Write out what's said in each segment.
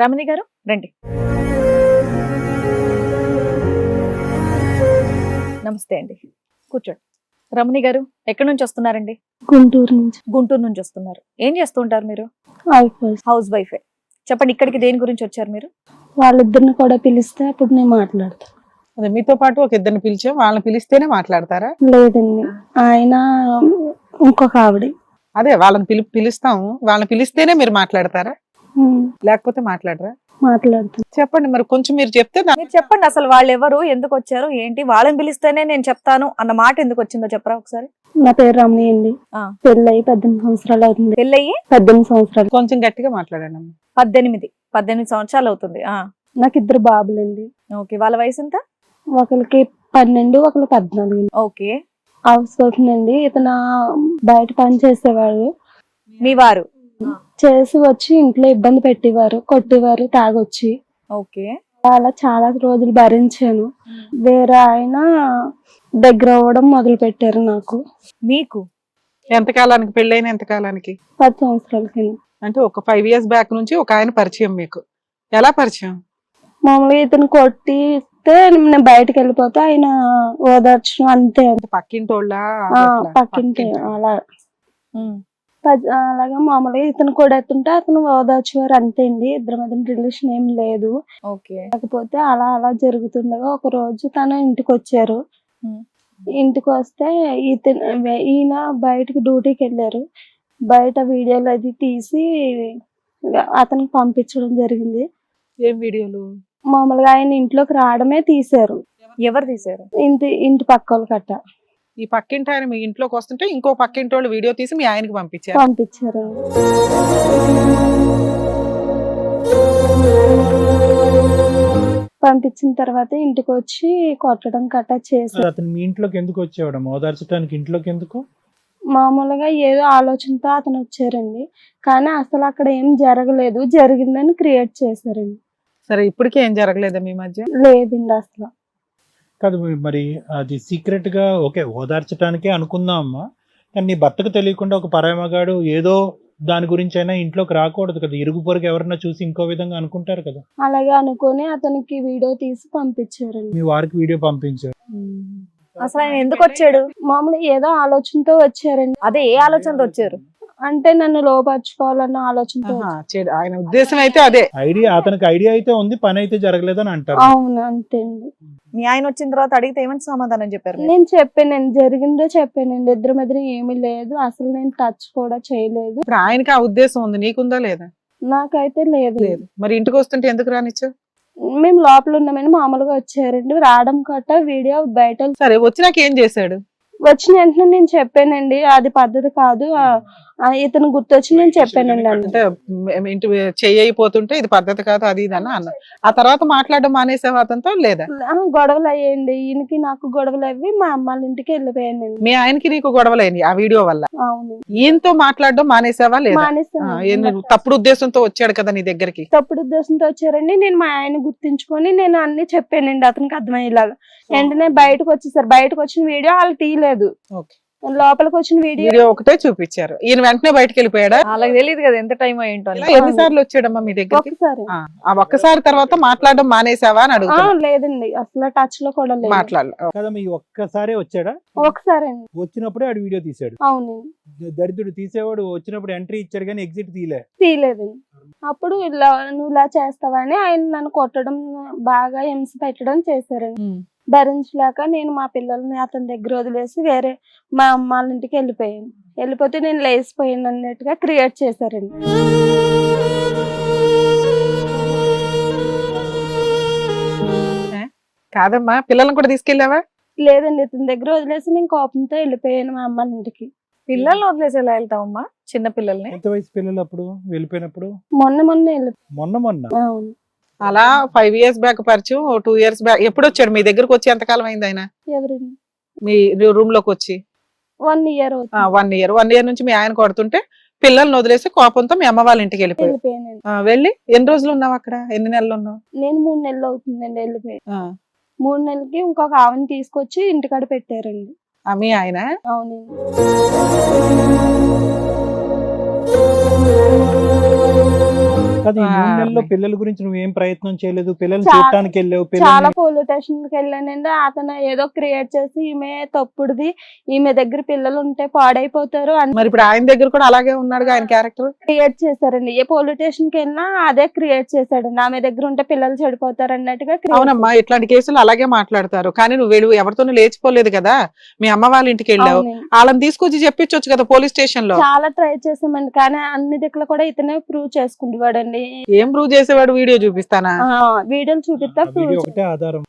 రమణి గారు రండి. నమస్తే అండి. కూర్చోండి. రమణి గారు ఎక్కడి నుంచి వస్తున్నారండి? గుంటూరు నుంచి. గుంటూరు నుంచి వస్తున్నారు. ఏం చేస్తూ ఉంటారు మీరు? హౌస్ వైఫే చెప్పండి ఇక్కడికి దేని గురించి వచ్చారు మీరు? వాళ్ళిద్దరిని కూడా పిలిస్తే అప్పుడు నేను మాట్లాడతాను అదే మీతో పాటు ఒక ఇద్దరిని పిలిచాం. వాళ్ళని పిలిస్తేనే మాట్లాడతారా? లేదండి. ఆయన ఇంకొక ఆవిడ. అదే వాళ్ళని పిలి పిలుస్తాం. వాళ్ళని పిలిస్తేనే మీరు మాట్లాడతారా? లేకపోతే మాట్లాడరా? మాట్లాడతాను. చెప్పండి మరి కొంచెం మీరు చెప్తే మీరు చెప్పండి అసలు వాళ్ళు ఎవరు ఎందుకు వచ్చారు ఏంటి వాళ్ళని పిలిస్తేనే నేను చెప్తాను అన్న మాట ఎందుకు వచ్చిందో చెప్పరా ఒకసారి? నా పేరు రమణి అండి. ఆ. పెళ్ళి అయ్యి పద్దెనిమిది సంవత్సరాలు అవుతుంది. పెళ్ళయి? పద్దెనిమిది సంవత్సరాలు. కొంచెం గట్టిగా మాట్లాడండి అమ్మ. పద్దెనిమిది. పద్దెనిమిది సంవత్సరాలు అవుతుంది. ఆ. నాకు ఇద్దరు బాబులండి ఓకే వాళ్ళ వయసు ఎంత? ఒకరికి పన్నెండు ఒకరు పద్నాలుగు ఓకే. హౌస్ వైఫ్ అండి ఇతను బయట పని చేసేవాడు. మీ వారు? చేసి వచ్చి ఇంట్లో ఇబ్బంది పెట్టేవారు కొట్టేవారు తాగొచ్చి. ఓకే. అలా చాలా రోజులు భరించాను. వేరే ఆయన దగ్గర అవ్వడం మొదలు పెట్టారు నాకు. మీకు? ఎంత కాలానికి పెళ్ళైన ఎంత కాలానికి? పది సంవత్సరాల కింద. అంటే ఒక ఫైవ్ ఇయర్స్ బ్యాక్ నుంచి ఒక ఆయన పరిచయం మీకు. ఎలా పరిచయం? మామూలుగా ఇతను కొట్టిస్తే నేను బయటకు వెళ్ళిపోతే ఆయన ఓదార్చడం అంతే. పక్కింటోళ్ళ? ఆ, పక్కింటి అలా. అలాగా మామూలుగా ఇతను కూడా ఎత్తుంటే అతను ఓదార్చేవారు అంతే అండి ఇద్దరి మధ్య రిలేషన్ ఏం లేదు. ఓకే. కాకపోతే అలా అలా జరుగుతుండగా ఒక రోజు తను ఇంటికి వచ్చారు. ఇంటికి వస్తే ఇతను ఈయన బయటకు డ్యూటీకి వెళ్ళారు బయట వీడియోలు అది తీసి అతనికి పంపించడం జరిగింది. ఏం వీడియోలు? మామూలుగా ఆయన ఇంట్లోకి రావడమే తీశారు. ఎవరు తీశారు? ఇంటి ఇంటి పక్క కట్ట ఈ పక్కింటి ఆయన మీ ఇంట్లోకి వస్తుంటే ఇంకో పక్కింటోళ్ళు వీడియో తీసి మీ ఆయనకి పంపించారు. పంపించారు. పంపించిన తర్వాత ఇంటికి వచ్చి కొట్టడం కట్ట చేశారు అతను మీ ఇంట్లోకి ఎందుకు వచ్చేవాడు? ఓదార్చడానికి ఇంట్లోకి ఎందుకు? మామూలుగా ఏదో ఆలోచనతో అతను వచ్చారండి. కానీ అసలు అక్కడ ఏం జరగలేదు. జరిగిందని క్రియేట్ చేశారండి. సరే ఇప్పటికే ఏం జరగలేదా మీ మధ్య? లేదండి అసలు. కాదు మరి అది సీక్రెట్గా ఓకే ఓదార్చడానికే అనుకుందాం అమ్మా కానీ నీ భర్తకు తెలియకుండా ఒక పరామగాడు ఏదో దాని గురించి అయినా ఇంట్లోకి రాకూడదు కదా. ఇరుగు పొరుగు ఎవరన్నా చూసి ఇంకో విధంగా అనుకుంటారు కదా. అలాగే అనుకొని అతనికి వీడియో తీసి పంపించారండి. మీ వారికి వీడియో పంపించారు. అసలు ఆయన ఎందుకు వచ్చాడు? మామూలుగా ఏదో ఆలోచనతో వచ్చారండి. అదే ఏ ఆలోచనతో వచ్చారు? అంటే నన్ను లోపరుచుకోవాలన్న ఆలోచనతో ఆహా, చెడు. ఆయన ఉద్దేశం అయితే అదే. ఐడియా అతనికి ఐడియా అయితే ఉంది పని అయితే జరగలేదని అంటారు. అవును అంతే అండి. మీ ఆయన వచ్చిన తర్వాత అడిగితే ఏమని సమాధానం చెప్పారు? నేను చెప్పానండి జరిగిందో చెప్పానండి. ఇద్దరి మధ్య ఏమీ లేదు. అసలు నేను టచ్ కూడా చేయలేదు. ఇప్పుడు ఆయనకి ఆ ఉద్దేశం ఉంది. నీకుందా లేదా? నాకైతే లేదు. లేదు. మరి ఇంటికి వస్తుంటే ఎందుకు రానిచ్చు మేము లోపల ఉన్నామని మామూలుగా వచ్చారండి. రావడం కట్ట వీడియో బయట సరే వచ్చినాక ఏం చేశాడు? వచ్చిన వెంటనే నేను చెప్పానండి. అది పద్ధతి కాదు. ఆ, ఇతను గుర్తొచ్చి నేను చెప్పానండి అంటే ఇంటి చెయ్యిపోతుంటే ఇది పద్ధతి కాదు అది ఇది అని అన్న. ఆ తర్వాత మాట్లాడడం మానేసావు అతనితో లేదా? గొడవలు అయ్యాయండి. ఈయనకి నాకు గొడవలు అవి మా అమ్మాళ్ళ ఇంటికి వెళ్ళిపోయానండి. మీ ఆయనకి నీకు గొడవలైంది ఆ వీడియో వల్ల? అవును. ఈయనతో మాట్లాడడం మానేసావా లేదా? తప్పుడు ఉద్దేశంతో వచ్చాడు కదా నీ దగ్గరికి? తప్పుడు ఉద్దేశంతో వచ్చారండి. నేను మా ఆయన గుర్తించుకొని నేను అన్ని చెప్పానండి అతనికి అర్థమయ్యేలాగా. వెంటనే బయటకు వచ్చేసారు. బయటకు వచ్చిన వీడియో వాళ్ళు తీయలేదు ఓకే. లోపలికి వచ్చిన వీడియో వీడియో ఒకటే చూపించారు. ఈయన వెంటనే బయటకు వెళ్ళిపోయాడా వాళ్ళకి తెలియదు కదా ఎంత టైం ఏంటో అని. ఇలా ఎన్నిసార్లు వచ్చాడమ్మా మీ దగ్గరికి? ఒకసారి ఆ, ఒక్కసారి తర్వాత మాట్లాడడం మానేసావా అని ఆ, అడుగుతున్నా. లేదండి. అసలు టచ్లో కూడా లేదు. మాట్లాడలే. కదా మీ ఒక్కసారే వచ్చాడా? ఒకసారి వచ్చినప్పుడే ఆడు వీడియో తీశాడు. అవును దరిద్రుడు తీసేవాడు వచ్చినప్పుడు ఎంట్రీ ఇచ్చాడు కానీ ఎగ్జిట్ తీయలే. తీయలేదండి. అప్పుడు ఇలా నువ్వు ఇలా చేస్తావని ఆయన నన్ను కొట్టడం బాగా హింస పెట్టడం చేశారండి. భరించలేక నేను మా పిల్లల్ని అతని దగ్గర వదిలేసి వేరే మా అమ్మ వాళ్ళ ఇంటికి వెళ్ళిపోయాను. వెళ్ళిపోతే నేను లేచిపోయాను అన్నట్టుగా క్రియేట్ చేశారండి. కాదమ్మా పిల్లల్ని కూడా తీసుకెళ్ళావా? లేదండి ఇతని దగ్గర వదిలేసి నేను కోపంతో వెళ్ళిపోయాను మా అమ్మ వాళ్ళ ఇంటికి. పిల్లల్ని వదిలేసి ఎలా వెళ్తావమ్మా చిన్న పిల్లల్ని? ఎంత వయసు పిల్లలు అప్పుడు? వెళ్ళిపోయినప్పుడు? మొన్న మొన్న వెళ్ళి మొన్న మొన్న? అవును. అలా ఫైవ్ ఇయర్స్ బ్యాక్ పరిచయం టూ ఇయర్స్ బ్యాక్ ఎప్పుడు వచ్చాడు మీ దగ్గరకు వచ్చి ఎంతకాలం అయింది ఆయన? ఎవరండి? మీ రూమ్లోకి వచ్చి? One year one year one year నుంచి మీ ఆయన కొడుతుంటే పిల్లల్ని వదిలేసి కోపంతో మీ అమ్మ వాళ్ళ ఇంటికి వెళ్ళిపోయాడు వెళ్ళి ఎన్ని రోజులు ఉన్నావు అక్కడ? ఎన్ని నెలలు ఉన్నావు? నేను మూడు నెలలు అవుతుందండి వెళ్ళిపోయి. మూడు నెలలకి ఇంకొక ఆవుని తీసుకొచ్చి ఇంటికాడ పెట్టారండి. మీ ఆయన? అవునండి. కాదు ఈ మూడు నెలల్లో. పిల్లల గురించి నువ్వు ఏం ప్రయత్నం చేయలేదు? పిల్లల్ని చూడటానికి వెళ్ళావు? చాలా పోలీస్ స్టేషన్కి వెళ్ళానండి. అతను ఏదో క్రియేట్ చేసి ఈమె తప్పుడుది. ఈమె దగ్గర పిల్లలు ఉంటే పాడైపోతారు. అని మరి ఇప్పుడు ఆయన దగ్గర కూడా అలాగే ఉన్నాడుగా ఆయన క్యారెక్టర్? క్రియేట్ చేశారండి. ఏ పోలీస్ స్టేషన్కి వెళ్ళినా అదే క్రియేట్ చేశాడండి. ఆమె దగ్గర ఉంటే పిల్లలు చెడిపోతారు అన్నట్టుగా అవునమ్మా ఇట్లాంటి కేసులు అలాగే మాట్లాడతారు. కానీ నువ్వు వెళ్ళు ఎవరితోనూ లేచిపోలేదు కదా? మీ అమ్మ వాళ్ళ ఇంటికి వెళ్ళావు. వాళ్ళని తీసుకొచ్చి చెప్పించవచ్చు కదా పోలీస్ స్టేషన్లో చాలా ట్రై చేసామండి కానీ అన్ని దిక్కులు కూడా ఇతనే ప్రూవ్ చేసుకుంటువాడండి ఏం ప్రూవ్ చేసేవాడు వీడియో చూపిస్తానా? ఆ, వీడియోలు చూపిస్తా ఒకటే ఆధారం.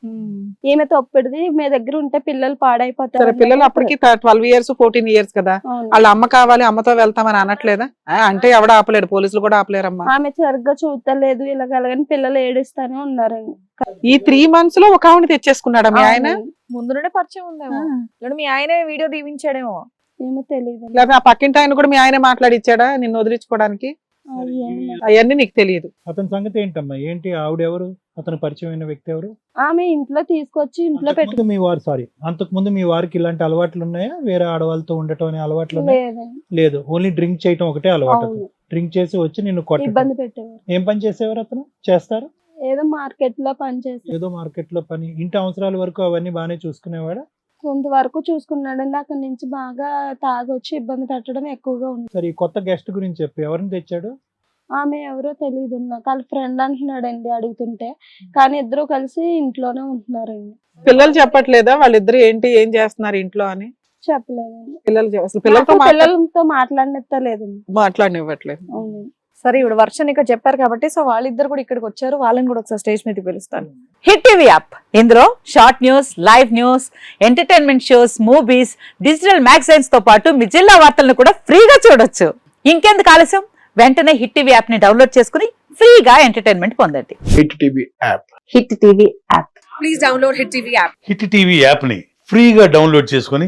ఈమె తప్పుడుది. మీ దగ్గర ఉంటే పిల్లలు పాడైపోతారు సరే పిల్లలు అప్పటికి ట్వెల్వ్ ఇయర్స్ ఫోర్టీన్ ఇయర్స్ కదా. వాళ్ళ అమ్మ కావాలి అమ్మతో వెళ్తామని అనట్లేదా? అంటే ఎవడ ఆపలేడు పోలీసులు కూడా ఆపలేరమ్మా. ఆమె సరిగ్గా చూడలేదు ఇలాగలగని పిల్లలు ఏడుస్తానే ఉన్నారండి. ఈ త్రీ మంత్స్లో ఒక ఆవిడ తెచ్చేసుకున్నాడా మీ ఆయన. ముందు నుండే పరిచయం ఉందేమో. మీ ఆయనే వీడియో దీవించాడేమో. ఏమో తెలియదు లేదా ఆ పక్కింటి ఆయన కూడా మీ ఆయన మాట్లాడిచ్చాడా నిన్ను వదిలించుకోవడానికి? అవన్నీ నీకు తెలియదు. అతని సంగతి ఏంటమ్మా? ఏంటి? ఆవిడెవరు? అతను పరిచయమైన వ్యక్తి ఎవరు? ఆమె ఇంట్లో తీసుకొచ్చి ఇంట్లో పెట్టు మీ వారు సారీ అంతకుముందు మీ వారికి ఇలాంటి అలవాట్లు ఉన్నాయా? వేరే ఆడవాళ్ళతో ఉండటం అనే అలవాట్లు లేదు. ఓన్లీ డ్రింక్ చేయటం ఒకటే అలవాటు డ్రింక్ చేసి వచ్చి నిన్ను ఇబ్బంది పెట్టేవారు. ఏం పని చేసేవారు అతను? చేస్తారు? ఏదో మార్కెట్లో పనిచేసి ఏదో మార్కెట్లో పని. ఇంటి అవసరాల వరకు అవన్నీ బాగానే చూసుకునేవాడా? కొంతవరకు చూసుకున్నాడండి అక్కడి నుంచి బాగా తాగొచ్చి ఇబ్బంది పెట్టడం ఎక్కువగా ఉంది. సరే ఈ కొత్త గెస్ట్ గురించి చెప్పు. ఎవరిని తెచ్చాడు? ఆమె ఎవరో తెలియదు నాకు వాళ్ళ ఫ్రెండ్ అంటున్నాడండి అడుగుతుంటే. కానీ ఇద్దరు కలిసి ఇంట్లోనే ఉంటున్నారండి. పిల్లలు చెప్పట్లేదా? వాళ్ళిద్దరు ఏంటి ఏం చేస్తున్నారు ఇంట్లో అని? చెప్పలేదండి. పిల్లలు చె- అసలు పిల్లలతో నాకు మాట్లా- పిల్లలతో మాట్లాడినలేదండి మాట్లాడనివ్వట్లేదు. అవునండి. సరే ఇప్పుడు వర్షం ఇక్కడ చెప్పారు కాబట్టి సో వాళ్ళిద్దరు కూడా ఇక్కడికి వచ్చారు. వాళ్ళని కూడా ఒకసారి స్టేజ్ మీదకి పిలుస్తాను. Hit TV app. ఇందులో short news live news entertainment shows movies digital మ్యాగజైన్స్తో పాటు మీ జిల్లా వార్తలను కూడా ఫ్రీగా చూడొచ్చు. ఇంకెందుకు ఆలస్యం? వెంటనే హిట్ టీవీ యాప్ని డౌన్లోడ్ చేసుకుని ఫ్రీగా ఎంటర్టైన్మెంట్ పొందండి. Hit TV app. Hit TV app. Hit TV యాప్ని ఫ్రీగా డౌన్లోడ్ చేసుకొని